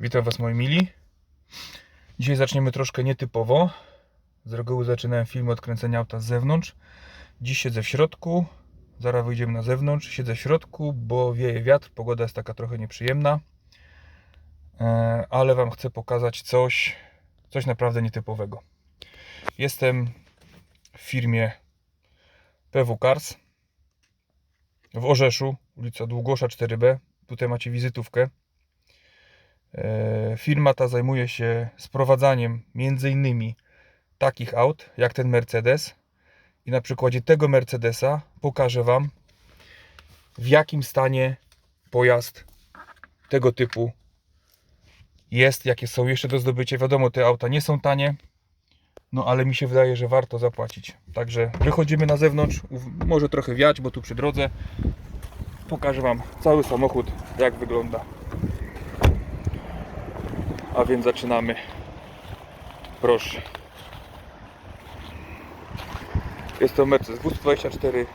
Witam Was moi mili. Dzisiaj zaczniemy troszkę nietypowo. Z reguły zaczynałem film od kręcenia auta z zewnątrz. Dziś siedzę w środku. Zaraz wyjdziemy na zewnątrz. Siedzę w środku, bo wieje wiatr. Pogoda jest taka trochę nieprzyjemna. E, Ale Wam chcę pokazać coś, coś naprawdę nietypowego. Jestem w firmie PW Cars w Orzeszu, ulica Długosza 4B. Tutaj macie wizytówkę. E, Firma ta zajmuje się sprowadzaniem między innymi takich aut jak ten Mercedes i na przykładzie tego Mercedesa pokażę Wam w jakim stanie pojazd tego typu jest, jakie są jeszcze do zdobycia. Wiadomo, te auta nie są tanie, no ale mi się wydaje, że warto zapłacić. Także wychodzimy na zewnątrz, może trochę wiać, bo tu przy drodze pokażę Wam cały samochód, jak wygląda. A więc zaczynamy. Proszę. Jest to Mercedes W24,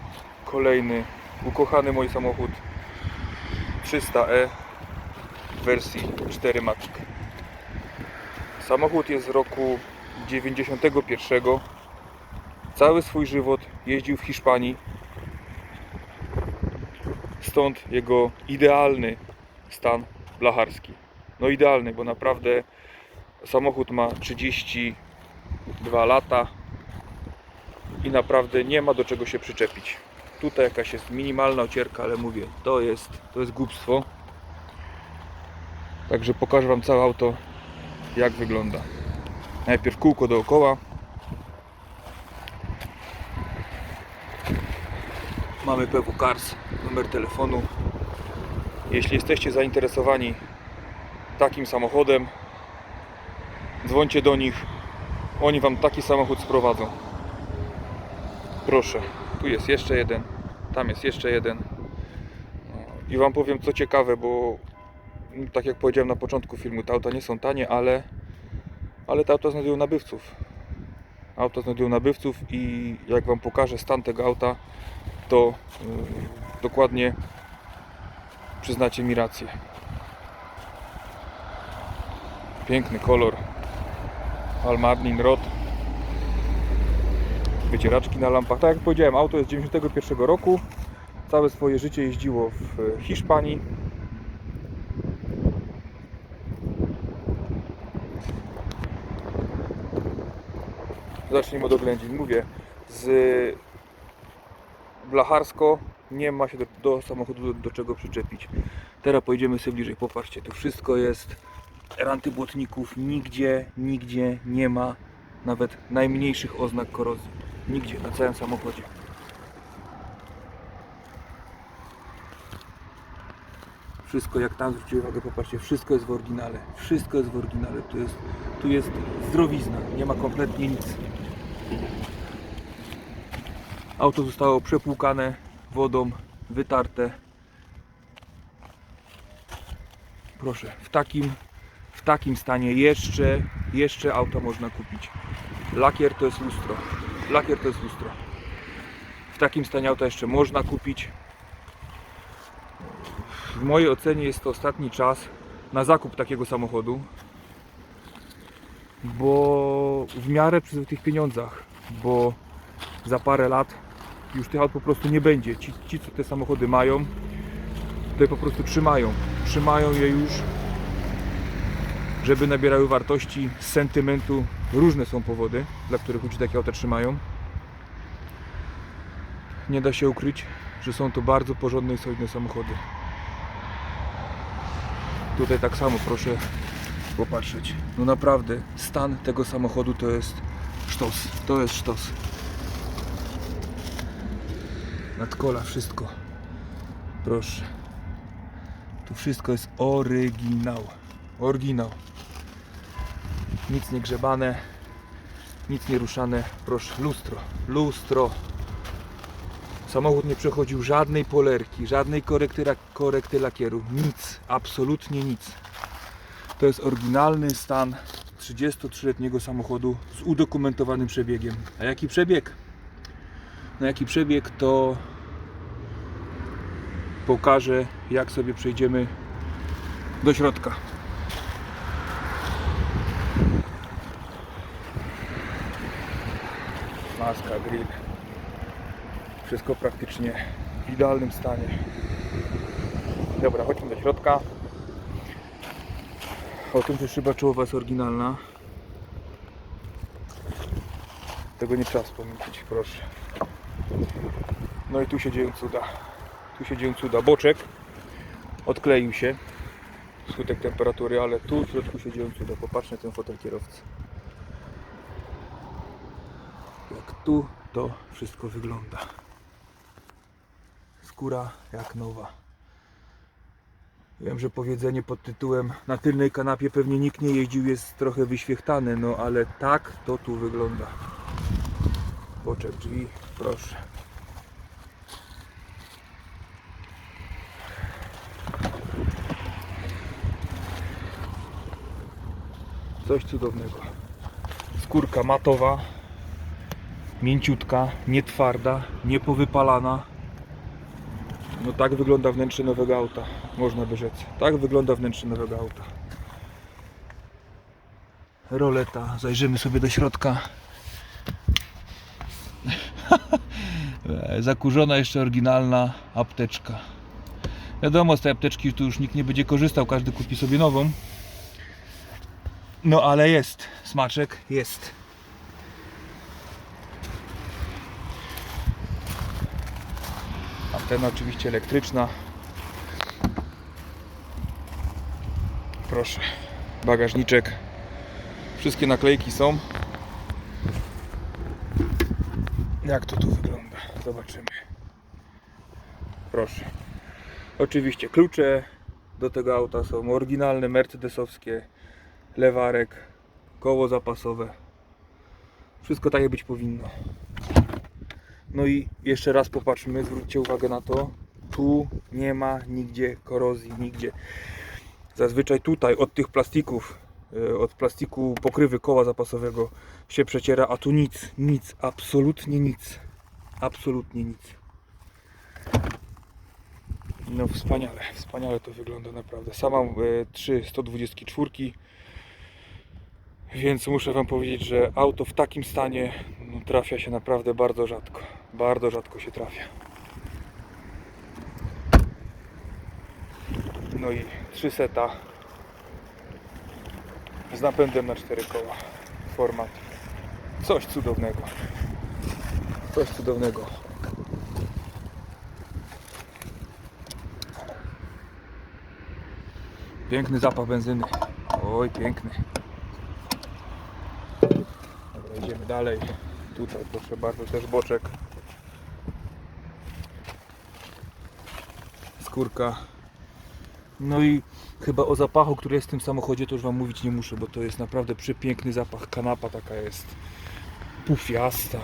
kolejny ukochany mój samochód 300e w wersji 4 Matic. Samochód jest z roku 91. Cały swój żywot jeździł w Hiszpanii. Stąd jego idealny stan blacharski. No idealny, bo naprawdę samochód ma 32 lata i naprawdę nie ma do czego się przyczepić. Tutaj jakaś jest minimalna ocierka, ale mówię, to jest, to jest głupstwo. Także pokażę Wam całe auto, jak wygląda. Najpierw kółko dookoła. Mamy PW Cars, numer telefonu. Jeśli jesteście zainteresowani takim samochodem, dzwońcie do nich. Oni Wam taki samochód sprowadzą. Proszę, tu jest jeszcze jeden, tam jest jeszcze jeden. I Wam powiem co ciekawe, bo mm, tak jak powiedziałem na początku filmu, te auta nie są tanie, ale, ale te auta znajdują nabywców. Auta znajdują nabywców i jak Wam pokażę stan tego auta, to yy, dokładnie przyznacie mi rację. Piękny kolor. Almarlin Rot. Wycieraczki na lampach. Tak jak powiedziałem, auto jest z 91 roku. Całe swoje życie jeździło w Hiszpanii. Zacznijmy od oględzin. Mówię, z blacharsko nie ma się do, do samochodu do, do czego przyczepić. Teraz pojedziemy sobie bliżej. Popatrzcie, tu wszystko jest ranty błotników. Nigdzie, nigdzie nie ma nawet najmniejszych oznak korozji. Nigdzie, na całym samochodzie. Wszystko jak tam zwróciłem uwagę, popatrzcie, wszystko jest w oryginale. Wszystko jest w oryginale. Tu jest, tu jest zdrowizna, nie ma kompletnie nic. Auto zostało przepłukane wodą, wytarte. Proszę, w takim, takim stanie jeszcze, jeszcze auto można kupić. Lakier to jest lustro. Lakier to jest lustro. W takim stanie auta jeszcze można kupić. W mojej ocenie jest to ostatni czas na zakup takiego samochodu, bo w miarę przy tych pieniądzach, bo za parę lat już tych aut po prostu nie będzie. Ci, ci co te samochody mają, to je po prostu trzymają. Trzymają je już, żeby nabierały wartości sentymentu. Różne są powody, dla których ludzie takie auta trzymają. Nie da się ukryć, że są to bardzo porządne i solidne samochody. Tutaj tak samo proszę popatrzeć. No naprawdę, stan tego samochodu to jest sztos. To jest sztos. Nadkola, wszystko. Proszę. Tu wszystko jest oryginał. Oryginał. Nic nie grzebane. Nic nie ruszane. Proszę, lustro. Lustro. Samochód nie przechodził żadnej polerki, żadnej korekty, korekty lakieru. Nic. Absolutnie nic. To jest oryginalny stan 33-letniego samochodu z udokumentowanym przebiegiem. A jaki przebieg? Na jaki przebieg to pokażę jak sobie przejdziemy do środka. Maska, grill. Wszystko praktycznie w idealnym stanie. Dobra, chodźmy do środka. O tym, że szyba czołowa jest oryginalna. Tego nie trzeba wspomnieć, proszę. No i tu się dzieją cuda. Tu się dzieją cuda. Boczek odkleił się wskutek temperatury, ale tu w środku się dzieją cuda. Popatrz na ten fotel kierowcy. Jak tu to wszystko wygląda. Skóra jak nowa. Wiem, że powiedzenie pod tytułem na tylnej kanapie pewnie nikt nie jeździł jest trochę wyświechtane, no ale tak to tu wygląda. Boczek drzwi, proszę. Coś cudownego. Skórka matowa, mięciutka, nie twarda, nie powypalana. No tak wygląda wnętrze nowego auta, można by rzec. Tak wygląda wnętrze nowego auta. Roleta, zajrzymy sobie do środka. Zakurzona jeszcze oryginalna apteczka. Wiadomo, z tej apteczki tu już nikt nie będzie korzystał, każdy kupi sobie nową. No ale jest, smaczek jest. Antena oczywiście elektryczna. Proszę, bagażniczek. Wszystkie naklejki są. Jak to tu wygląda? Zobaczymy. Proszę. Oczywiście klucze do tego auta są oryginalne, mercedesowskie, lewarek, koło zapasowe. Wszystko tak jak być powinno. No i jeszcze raz popatrzmy, zwróćcie uwagę na to. Tu nie ma nigdzie korozji, nigdzie. Zazwyczaj tutaj od tych plastików, e, od plastiku pokrywy koła zapasowego się przeciera, a tu nic, nic, absolutnie nic. Absolutnie nic. No wspaniale, wspaniale to wygląda naprawdę. Sama e, trzy 124, więc muszę Wam powiedzieć, że auto w takim stanie no, trafia się naprawdę bardzo rzadko. Bardzo rzadko się trafia. No i trzy seta z napędem na cztery koła. Format. Coś cudownego. Coś cudownego. Piękny zapach benzyny. Oj, piękny. Idziemy dalej. Tutaj proszę bardzo też boczek. Skórka. No i chyba o zapachu, który jest w tym samochodzie, to już Wam mówić nie muszę, bo to jest naprawdę przepiękny zapach. Kanapa taka jest pufiasta,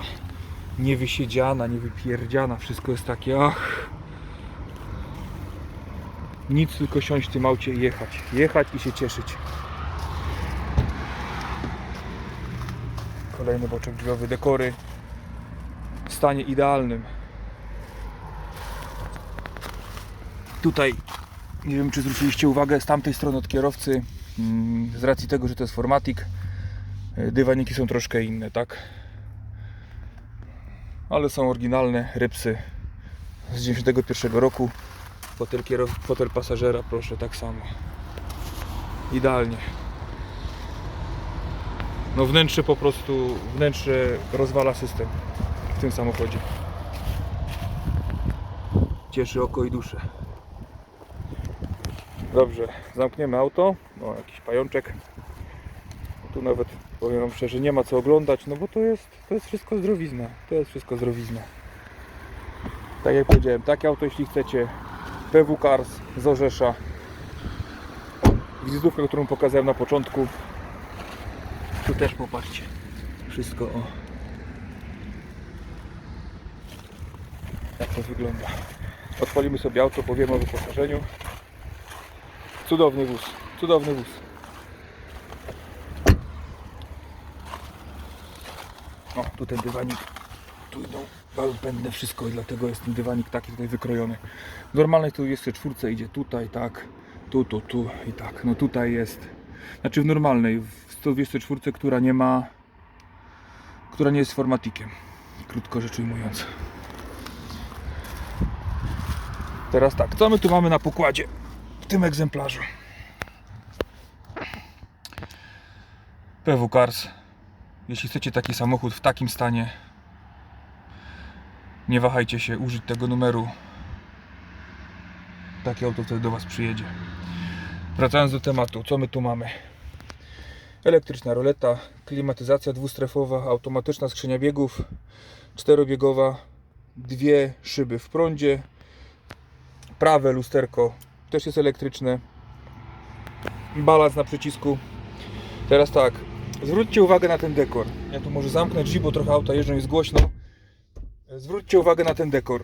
niewysiedziana, niewypierdziana. Wszystko jest takie, ach. Nic, tylko siąść w tym aucie i jechać. Jechać i się cieszyć. Kolejny boczek drzwiowy, dekory w stanie idealnym. Tutaj nie wiem czy zwróciliście uwagę z tamtej strony od kierowcy mm, z racji tego, że to jest formatik y, dywaniki są troszkę inne, tak? Ale są oryginalne rybsy z 91 roku. Fotel, kierow... fotel pasażera, proszę, tak samo. Idealnie. No wnętrze po prostu, wnętrze rozwala system w tym samochodzie. Cieszy oko i duszę. Dobrze, zamkniemy auto. O, jakiś pajączek. Tu nawet powiem wam szczerze, nie ma co oglądać, no bo to jest, to jest wszystko zdrowizna. To jest wszystko zdrowizna. Tak jak powiedziałem, takie auto jeśli chcecie, PW Cars z Orzesza. Wizytówkę, którą pokazałem na początku. Tu też popatrzcie. Wszystko o. Jak to wygląda. Odpalimy sobie auto, powiemy o wyposażeniu. Cudowny wóz. Cudowny wóz. O, tu ten dywanik. Tu idą pędne wszystko i dlatego jest ten dywanik taki tutaj wykrojony. W normalnej tu jest czwórce idzie tutaj, tak, tu, tu, tu i tak. No tutaj jest, znaczy w normalnej, w 124, która nie ma, która nie jest formatikiem. krótko rzecz ujmując. Teraz tak, co my tu mamy na pokładzie w tym egzemplarzu? PW Cars. Jeśli chcecie taki samochód w takim stanie, nie wahajcie się użyć tego numeru. Takie auto wtedy do Was przyjedzie. Wracając do tematu, co my tu mamy? Elektryczna roleta, klimatyzacja dwustrefowa, automatyczna skrzynia biegów, czterobiegowa, dwie szyby w prądzie, prawe lusterko też jest elektryczne, balans na przycisku. Teraz tak, zwróćcie uwagę na ten dekor. Ja tu może zamknę drzwi, bo trochę auta jeżdżą, jest głośno. Zwróćcie uwagę na ten dekor.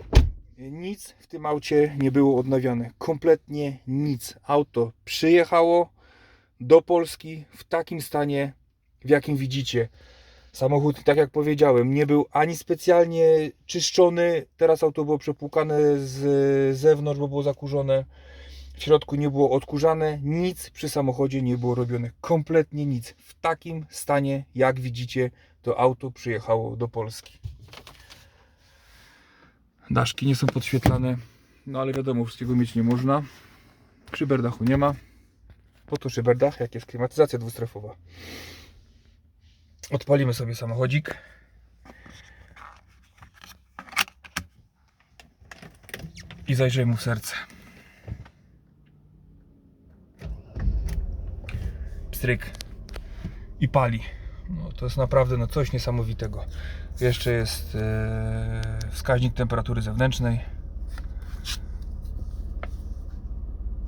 Nic w tym aucie nie było odnawiane. Kompletnie nic. Auto przyjechało do Polski w takim stanie, w jakim widzicie. Samochód, tak jak powiedziałem, nie był ani specjalnie czyszczony. Teraz auto było przepłukane z zewnątrz, bo było zakurzone. W środku nie było odkurzane. Nic przy samochodzie nie było robione. Kompletnie nic. W takim stanie, jak widzicie, to auto przyjechało do Polski. Daszki nie są podświetlane, no ale wiadomo, wszystkiego mieć nie można. Szyberdachu nie ma. Po to szyberdach, jak jest klimatyzacja dwustrefowa. Odpalimy sobie samochodzik. I zajrzyjmy mu w serce. Pstryk. I pali. No, to jest naprawdę no, coś niesamowitego. Jeszcze jest e, wskaźnik temperatury zewnętrznej.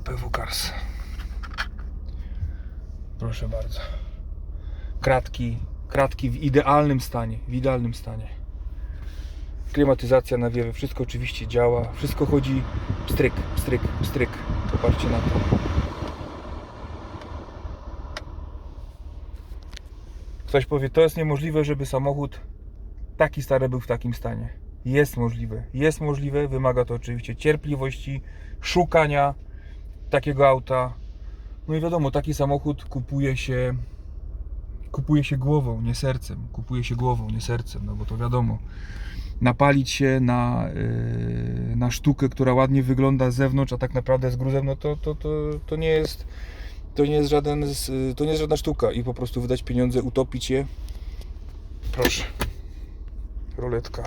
PW Cars. Proszę bardzo. Kratki, kratki w idealnym stanie, w idealnym stanie. Klimatyzacja na wiewy, wszystko oczywiście działa, wszystko chodzi pstryk, pstryk, pstryk. Popatrzcie na to. Ktoś powie, to jest niemożliwe, żeby samochód taki stary był w takim stanie. Jest możliwe, jest możliwe, wymaga to oczywiście cierpliwości, szukania takiego auta. No i wiadomo, taki samochód kupuje się kupuje się głową, nie sercem. Kupuje się głową, nie sercem, no bo to wiadomo. Napalić się na, yy, na sztukę, która ładnie wygląda z zewnątrz, a tak naprawdę z gruzem, no to, to, to, to nie jest to nie jest żaden z- to nie jest żadna sztuka i po prostu wydać pieniądze, utopić je. Proszę. Roletka.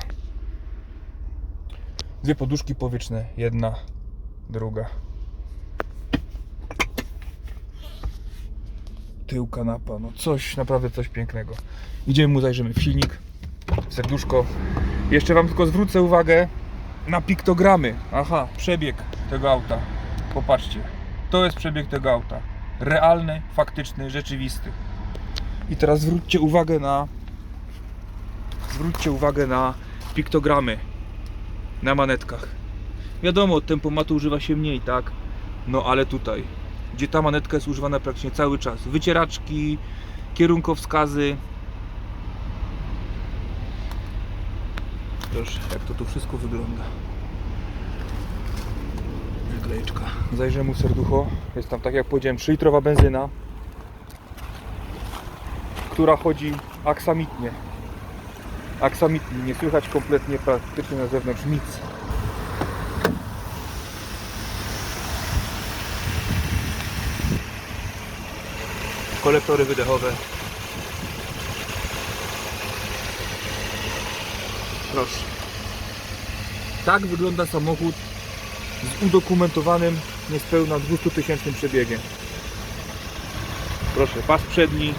Dwie poduszki powietrzne, jedna, druga. Tył kanapa, no coś, naprawdę coś pięknego. Idziemy mu, zajrzymy w silnik, serduszko. Jeszcze Wam tylko zwrócę uwagę na piktogramy. Aha, przebieg tego auta. Popatrzcie. To jest przebieg tego auta. Realny, faktyczny, rzeczywisty. I teraz zwróćcie uwagę na zwróćcie uwagę na piktogramy na manetkach. Wiadomo, tempomatu używa się mniej, tak? No ale tutaj, gdzie ta manetka jest używana praktycznie cały czas. Wycieraczki, kierunkowskazy. Proszę, jak to tu wszystko wygląda. Naklejeczka. Zajrzę mu serducho. Jest tam, tak jak powiedziałem, 3-litrowa benzyna, która chodzi aksamitnie. Aksamitnie. Nie słychać kompletnie praktycznie na zewnątrz nic. Kolektory wydechowe. Proszę. Tak wygląda samochód z udokumentowanym niespełna 200 tysięcznym przebiegiem. Proszę, pas przedni,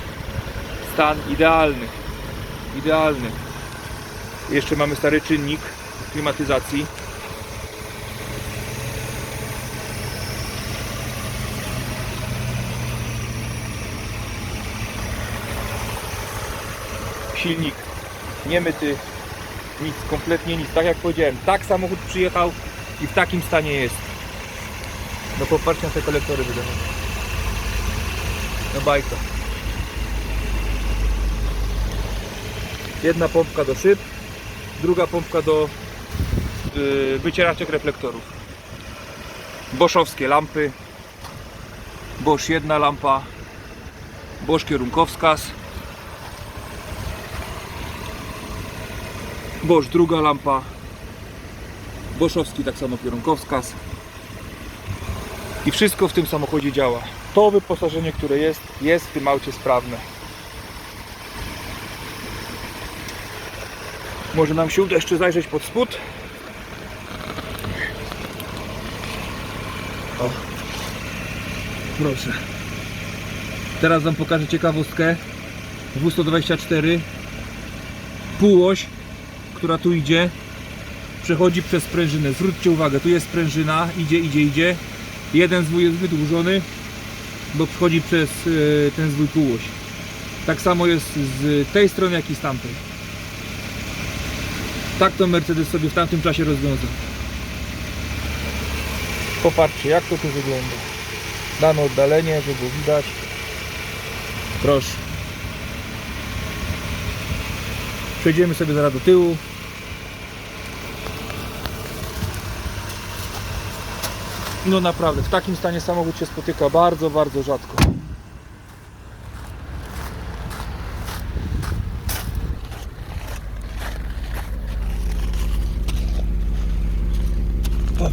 stan idealny. Idealny. Jeszcze mamy stary czynnik klimatyzacji. Silnik niemyty, nic, kompletnie nic. Tak jak powiedziałem, tak samochód przyjechał i w takim stanie jest. No popatrzcie na te kolektory wydechowe. No bajka. Jedna pompka do szyb, druga pompka do yy, wycieraczek reflektorów. Boszowskie lampy. Bosch jedna lampa. Bosch kierunkowskaz. Bosch, druga lampa. Boszowski tak samo kierunkowskaz. I wszystko w tym samochodzie działa. To wyposażenie, które jest, jest w tym aucie sprawne. Może nam się uda jeszcze zajrzeć pod spód. O. Proszę. Teraz Wam pokażę ciekawostkę. W124 półoś, która tu idzie, przechodzi przez sprężynę. Zwróćcie uwagę, tu jest sprężyna, idzie, idzie, idzie. Jeden zwój jest wydłużony, bo przechodzi przez e, ten zwój półoś. Tak samo jest z tej strony, jak i z tamtej. Tak to Mercedes sobie w tamtym czasie rozwiązał. Popatrzcie, jak to tu wygląda. Dane oddalenie, żeby było widać. Proszę. Przejdziemy sobie zaraz do tyłu. No naprawdę, w takim stanie samochód się spotyka bardzo, bardzo rzadko.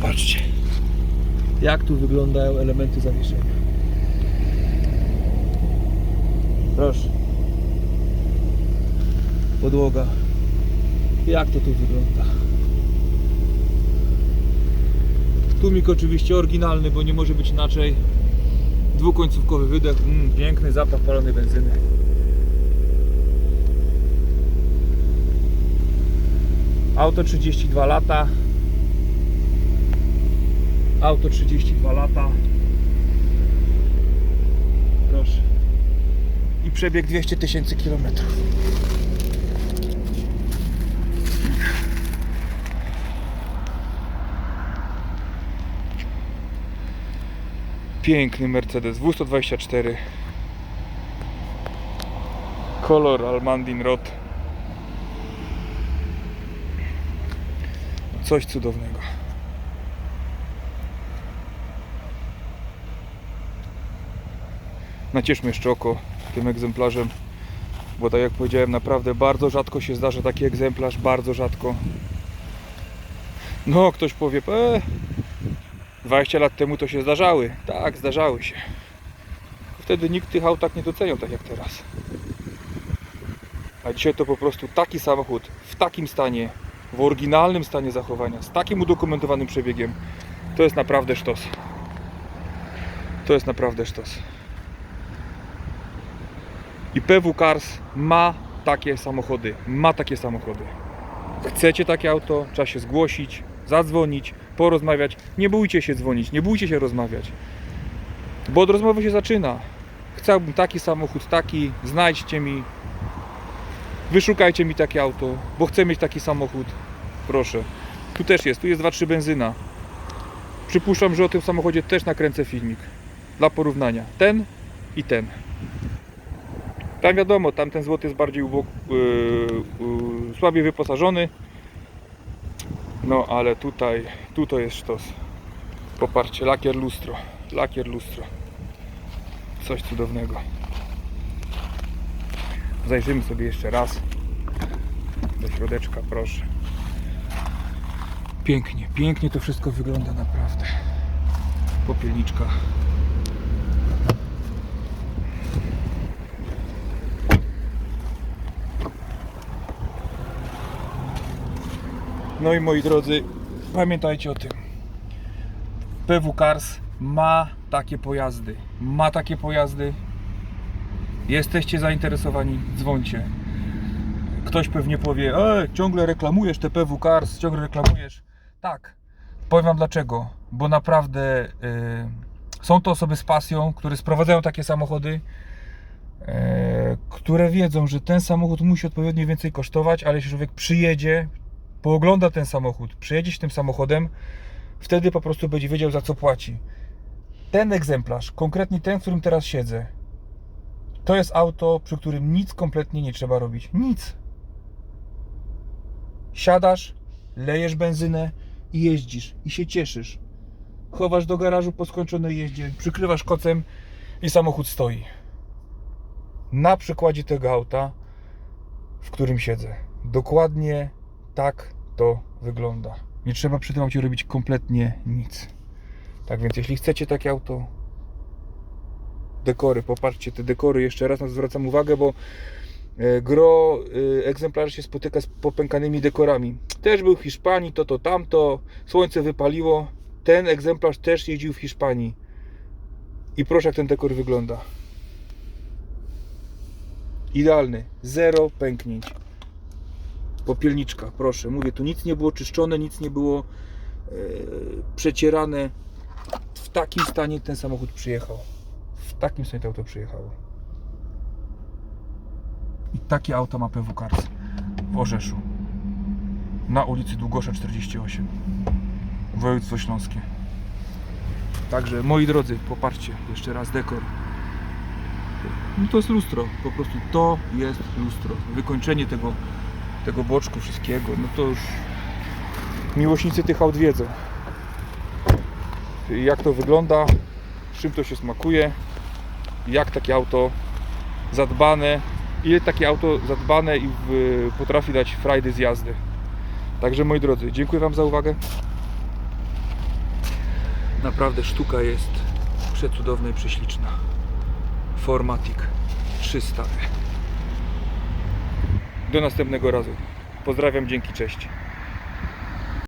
Popatrzcie, jak tu wyglądają elementy zawieszenia. Proszę. Podłoga. Jak to tu wygląda? Tłumik oczywiście oryginalny, bo nie może być inaczej. Dwukońcówkowy wydech, mm, piękny zapach palonej benzyny. Auto 32 lata. Auto 32 lata. Proszę. I przebieg 200 tysięcy kilometrów. Piękny Mercedes W124 Kolor Almandin Rot Coś cudownego Nacieszmy jeszcze oko tym egzemplarzem bo tak jak powiedziałem naprawdę bardzo rzadko się zdarza taki egzemplarz bardzo rzadko no ktoś powie e, 20 lat temu to się zdarzały. Tak, zdarzały się. Wtedy nikt tych aut tak nie doceniał, tak jak teraz. A dzisiaj to po prostu taki samochód w takim stanie, w oryginalnym stanie zachowania, z takim udokumentowanym przebiegiem, to jest naprawdę sztos. To jest naprawdę sztos. I PW Cars ma takie samochody. Ma takie samochody. Chcecie takie auto, trzeba się zgłosić, zadzwonić, porozmawiać. Nie bójcie się dzwonić, nie bójcie się rozmawiać. Bo od rozmowy się zaczyna. Chciałbym taki samochód, taki, znajdźcie mi. Wyszukajcie mi takie auto, bo chcę mieć taki samochód. Proszę. Tu też jest, tu jest 2-3 benzyna. Przypuszczam, że o tym samochodzie też nakręcę filmik. Dla porównania. Ten i ten. Tam wiadomo, tamten złoty jest bardziej ubok, yy, yy, słabiej wyposażony. No ale tutaj, tu to jest sztos. Popatrzcie, lakier lustro. Lakier lustro. Coś cudownego. Zajrzymy sobie jeszcze raz. Do środeczka, proszę. Pięknie, pięknie to wszystko wygląda naprawdę. Popielniczka. No i moi drodzy, pamiętajcie o tym. PW Cars ma takie pojazdy. Ma takie pojazdy. Jesteście zainteresowani? Dzwońcie. Ktoś pewnie powie, e, ciągle reklamujesz te PW Cars, ciągle reklamujesz. Tak. Powiem wam dlaczego. Bo naprawdę y, są to osoby z pasją, które sprowadzają takie samochody, e, które wiedzą, że ten samochód musi odpowiednio więcej kosztować, ale jeśli człowiek przyjedzie, poogląda ten samochód, przyjedzie się tym samochodem, wtedy po prostu będzie wiedział za co płaci. Ten egzemplarz, konkretnie ten, w którym teraz siedzę, to jest auto, przy którym nic kompletnie nie trzeba robić. Nic. Siadasz, lejesz benzynę i jeździsz i się cieszysz. Chowasz do garażu po skończonej jeździe, przykrywasz kocem i samochód stoi. Na przykładzie tego auta, w którym siedzę. Dokładnie tak to wygląda. Nie trzeba przy tym aucie robić kompletnie nic. Tak więc jeśli chcecie takie auto, dekory, popatrzcie te dekory jeszcze raz, na to zwracam uwagę, bo e, gro e, egzemplarzy się spotyka z popękanymi dekorami. Też był w Hiszpanii, to to tamto, słońce wypaliło. Ten egzemplarz też jeździł w Hiszpanii. I proszę jak ten dekor wygląda. Idealny, zero pęknięć. Popielniczka, proszę, mówię, tu nic nie było czyszczone, nic nie było e, przecierane. W takim stanie ten samochód przyjechał. W takim stanie to auto przyjechało. I takie auto ma PW Cars w Orzeszu. Na ulicy Długosza 48. Województwo Śląskie. Także moi drodzy, popatrzcie jeszcze raz dekor. No to jest lustro, po prostu to jest lustro. Wykończenie tego, tego boczku wszystkiego, no to już miłośnicy tych aut wiedzą. Jak to wygląda, czym to się smakuje, jak takie auto zadbane, ile takie auto zadbane i w, potrafi dać frajdy z jazdy. Także moi drodzy, dziękuję Wam za uwagę. Naprawdę sztuka jest przecudowna i prześliczna. Formatic 300. Do następnego razu. Pozdrawiam, dzięki, cześć.